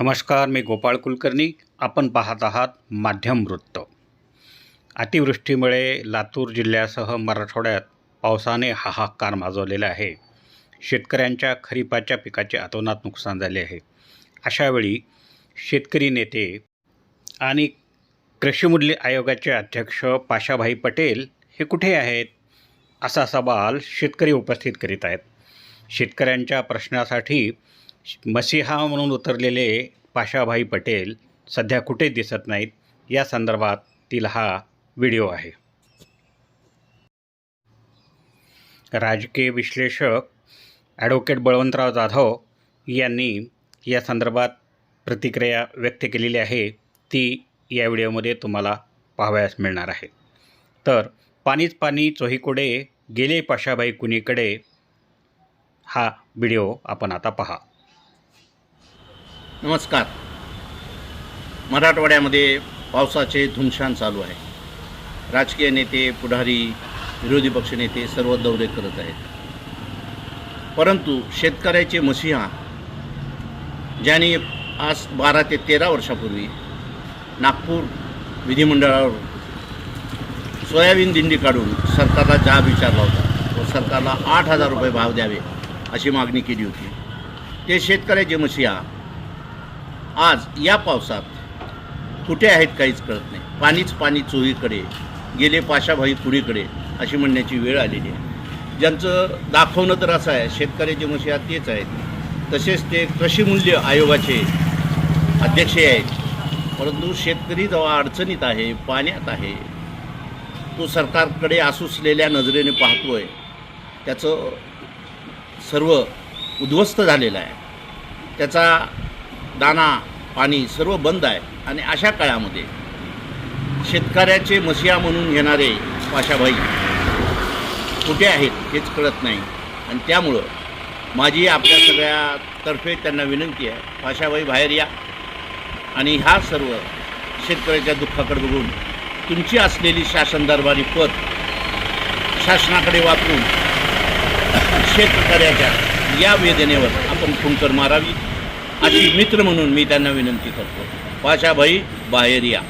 नमस्कार मी गोपाळ कुलकर्णी. आपण पाहत आहात माध्यम वृत्त. अतिवृष्टीमुळे लातूर जिल्ह्यासह मराठवाड्यात पावसाने हाहाकार माजवलेला आहे. शेतकऱ्यांच्या खरीपाच्या पिकाचे अतोनात नुकसान झाले आहे. अशावेळी शेतकरी नेते आणि कृषीमूल्य आयोगाचे अध्यक्ष पाशाभाई पटेल हे कुठे आहेत? असा सवाल शेतकरी उपस्थित करीत आहेत. शेतकऱ्यांच्या प्रश्नासाठी मसिहा म्हणून उतरलेले पाशाभाई पटेल सध्या कुठे दिसत नाहीत. या संदर्भातील हा व्हिडिओ आहे. राजकीय विश्लेषक ॲडव्होकेट बळवंतराव जाधव यांनी या संदर्भात प्रतिक्रिया व्यक्त केलेली आहे. ती या व्हिडिओमध्ये तुम्हाला पाहावयास मिळणार आहे. तर पाणीच पाणी चोहीकडे गेले पाशाबाई कुणीकडे हा व्हिडिओ आपण आता पहा. नमस्कार. मराठवाड्यामध्ये पावसाचे धुमशान चालू आहे. राजकीय नेते पुढारी विरोधी पक्षनेते सर्व दौरे करत आहेत. परंतु शेतकऱ्याचे मसिहा ज्यांनी आज बारा ते तेरा वर्षापूर्वी नागपूर विधिमंडळावर सोयाबीन दिंडी काढून सरकारला जाब विचारला होता. व सरकारला आठ हजार रुपये भाव द्यावे अशी मागणी केली होती. ते शेतकऱ्याचे मसिहा आज या पावसात कुठे आहेत काहीच कळत नाही. पाणीच पाणी चोहीकडे गेले पाशाभाई पुढीकडे अशी म्हणण्याची वेळ आलेली आहे. ज्यांचं दाखवणं तर असं आहे शेतकऱ्याचे मशिया तेच आहेत. तसेच ते कृषीमूल्य आयोगाचे अध्यक्ष आहेत. परंतु शेतकरी जेव्हा अडचणीत आहे पाण्यात आहे तो सरकारकडे आसुसलेल्या नजरेने पाहतो आहे त्याचं सर्व उद्ध्वस्त झालेलं आहे. त्याचा दाना पाणी सर्व बंद आहे. आणि अशा काळामध्ये शेतकऱ्याचे मसिया म्हणून घेणारे पाशाभाई कुठे आहेत हेच कळत नाही. आणि त्यामुळं माझी आपल्या सगळ्यातर्फे त्यांना विनंती आहे पाशाभाई बाहेर या. आणि हा सर्व शेतकऱ्याच्या दुःखाकडे बघून तुमची असलेली शासन दरबारी पद शासनाकडे वापरून शेतकऱ्याच्या या वेदनेवर आपण फुंकर मारावी. अशी मित्र म्हणून मी त्यांना विनंती करतो. पाशाभाई बाहेर या.